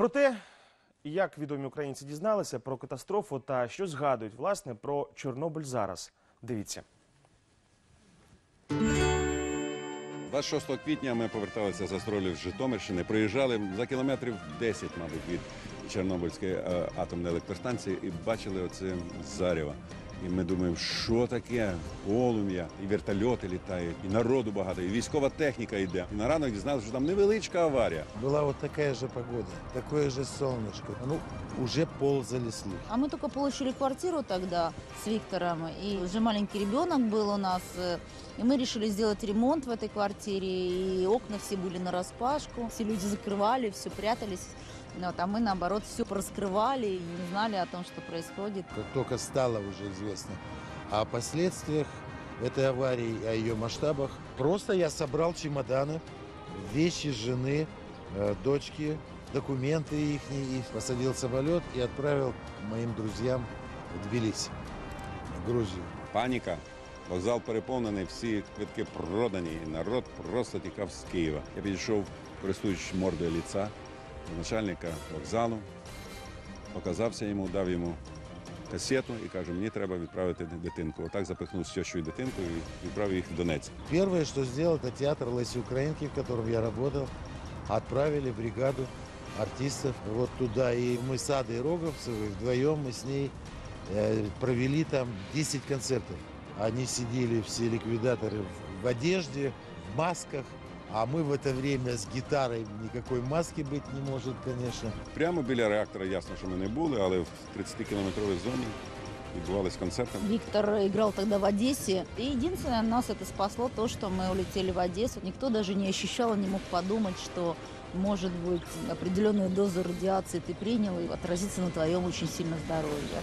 Про те, як відомі українці дізналися про катастрофу та що згадують власне про Чорнобиль зараз. Дивіться. 26 квітня ми поверталися з гастролів з Житомирщини. Приїжджали за кілометрів 10, мабуть, від Чорнобильської е, атомної електростанції і бачили оце зарево. І ми думаємо, що таке полум'я, і вертольоти літають, і народу багато, і військова техніка йде. І на ранок дізналися, що там невеличка аварія. Была вот такая же погода, такое же солнышко. Ну, уже ползали слухи. А мы только получили квартиру тогда с Виктором, и уже маленький ребенок был у нас, э, и мы решили сделать ремонт в этой квартире, и окна все были на распашку, все люди закрывали, все прятались, вот, а мы наоборот все раскрывали и не знали о том, что происходит. Как только стало уже известно о последствиях этой аварии, о ее масштабах, просто я собрал чемоданы, вещи жены, э, дочки, документы их, и посадил в самолет и отправил моим друзьям в Тбилиси, в Грузию. Паніка. Вокзал переповнений, всі квитки продані, і народ просто тікав з Києва. Я підійшов, користуючись мордою ліца до начальника вокзалу, показався йому, дав йому касету і кажу, мені треба відправити дитинку. Отак запихнув з тещою дитинку і відправив їх в Донецьк. Первое, что сделал, это театр Леси Украинки, в котором я работал. Отправили бригаду артистов вот туда. И мы с Адой Роговцевой вдвоем мы с ней э, провели там 10 концертов. Они сидели все ликвидаторы в- в одежде, в масках. А мы в это время с гитарой, никакой маски быть не может, конечно. Прямо біля реактора ясно, що ми не були, але в 30-кілометровій зоні відбувались концерти. Виктор играл тогда в Одессе, и единственное, нас это спасло то, что мы улетели в Одессу. Никто даже не ощущал, не мог подумать, что может быть определенную дозу радиации ты принял и отразится на твоем очень сильно здоровье.